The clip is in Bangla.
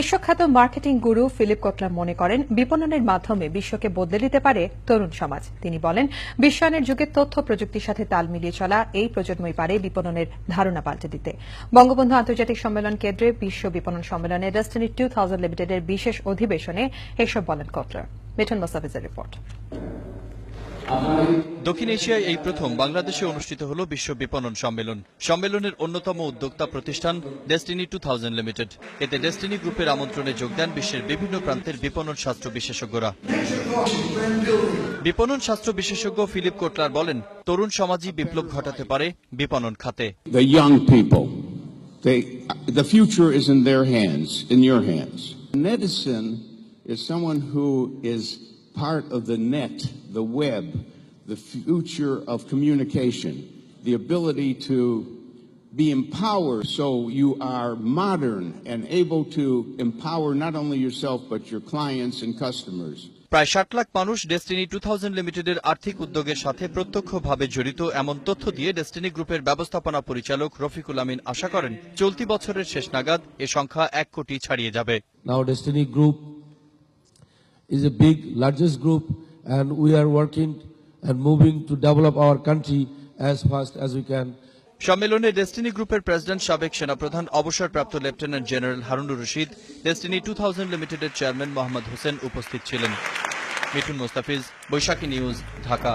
বিশ্বখ্যাত মার্কেটিং গুরু ফিলিপ কোটলার মনে করেন, বিপণনের মাধ্যমে বিশ্বকে বদলে দিতে পারে তরুণ সমাজ। তিনি বলেন, বিশ্বায়নের যুগে তথ্য প্রযুক্তির সাথে তাল মিলিয়ে চলা এই প্রজন্মই পারে বিপণনের ধারণা পাল্টে দিতে। বঙ্গবন্ধু আন্তর্জাতিক সম্মেলন কেন্দ্রে বিশ্ব বিপণন সম্মেলনে ডেস্টিনি টু থাউজেন্ড লিমিটেডের বিশেষ অধিবেশনে এসব বলেন কোটলার মিঠুন মোসাফিজের রিপোর্ট। দক্ষিণ এশিয়ায় এই প্রথম বাংলাদেশে অনুষ্ঠিত হল বিশ্ব বিপণন সম্মেলন। সম্মেলনের অন্যতম উদ্যোক্তা প্রতিষ্ঠান ডেস্টিনি টু থাউজেন্ড লিমিটেড এতে ডেস্টিনি গ্রুপের আমন্ত্রণে যোগ দেন বিশ্বের বিভিন্ন প্রান্তের বিপণন শাস্ত্র বিশেষজ্ঞরা। বিপণন শাস্ত্র বিশেষজ্ঞ ফিলিপ কোটলার বলেন, তরুণ সমাজই বিপ্লব ঘটাতে পারে বিপণন খাতে. Netizen is someone who is part of the net, the web, the future of communication, the ability to be empowered so you are modern and able to empower not only yourself but your clients and customers. প্রায় ষাট লাখ মানুষ ডেস্টিনি টু থাউজেন্ড লিমিটেডের আর্থিক উদ্যোগের সাথে প্রত্যক্ষভাবে জড়িত এমন তথ্য দিয়ে ডেস্টিনি গ্রুপের ব্যবস্থাপনা পরিচালক রফিকুল আমিন আশা করেন চলতি বছরের শেষ নাগাদ এ সংখ্যা এক কোটি ছাড়িয়ে যাবে Now Destiny Group is a big, largest group and we are working and moving to develop our country as fast as we can. সম্মেলনে ডেস্টিনি গ্রুপের প্রেসিডেন্ট সাবেক সেনাপ্রধান অবসরপ্রাপ্ত lieutenant general Harunur Rashid Destiny two thousand লিমিটেডের চেয়ারম্যান মোহাম্মদ হোসেন উপস্থিত ছিলেন মিঠুন মোস্তাফিজ বৈশাখী নিউজ ঢাকা